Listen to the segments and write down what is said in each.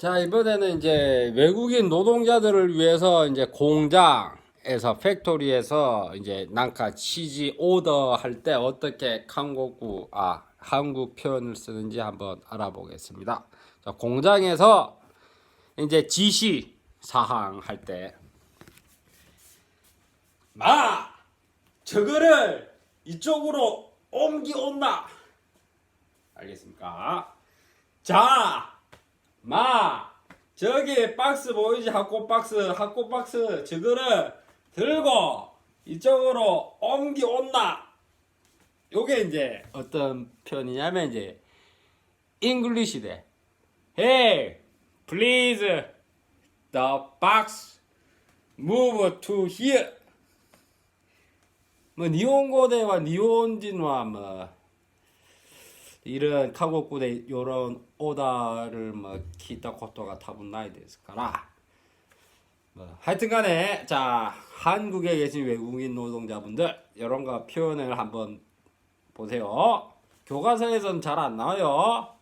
자, 이번에는 이제 외국인 노동자들을 위해서 이제 공장에서 팩토리에서 이제 난카 치즈 오더 할 때 어떻게 한국구 아 한국 표현을 쓰는지 한번 알아보겠습니다. 자, 공장에서 이제 지시 사항 할 때 마! 저거를 이쪽으로 옮기온나 알겠습니까? 자, 마, 저기 박스 보이지? 학고 박스, 학고 박스, 저거를 들고 이쪽으로 옮기 온나. 요게 이제 어떤 표현이냐면 이제 English대. Hey, please, the box move to here. 뭐 니온고대와 니온진와 뭐 이런 한국군의 요런 오다를 뭐 기타 코토가 타분 나이 됐을까라. 뭐 하여튼간에 자 한국에 계신 외국인 노동자분들 이런 거 표현을 한번 보세요. 교과서에선 잘 안 나와요.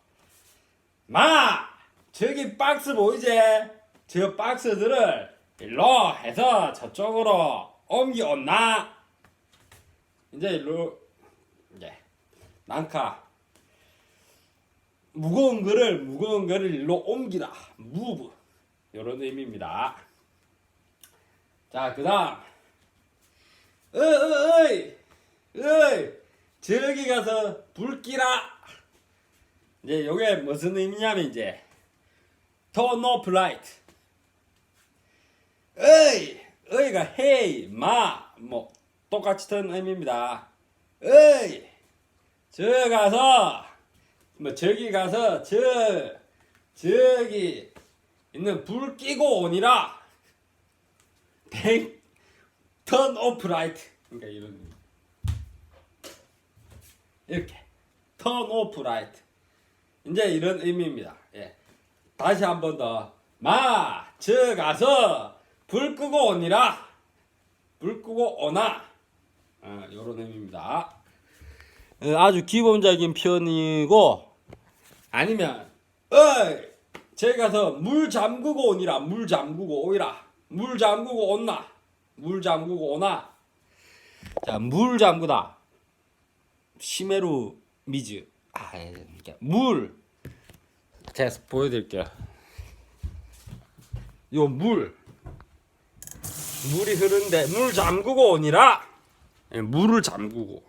마 저기 박스 보이지? 저 박스들을 일로 해서 저쪽으로 옮겨온나? 이제 일로 이제 난카 무거운 거를 무거운 거를 일로 옮기라. 무브. 이런 의미입니다. 자 그다음. 어어이 어이. 저기 가서 불 끼라. 이제 요게 무슨 의미냐면 이제 turn off light. 어이 어이가 hey 마뭐 똑같이 튼 의미입니다. 어이 저 가서 뭐 저기 가서 저 저기 있는 불 끼고 오니라 땡 turn off light 그러니까 이런. 이렇게 turn off light 이제 이런 의미입니다. 예. 다시 한 번 더. 마, 저 가서 불 끄고 오니라. 불 끄고 오나. 아, 요런 의미입니다. 어, 아주 기본적인 표현이고 아니면 어이 저기 가서 물 잠그고 오니라 물 잠그고 오이라. 물 잠그고 온나. 물 잠그고 오나. 자 물 잠그다. 시메루 미즈. 아 이렇게. 물. 제가 보여드릴게요. 요 물. 물이 흐르는데 물 잠그고 오니라. 예, 물을 잠그고.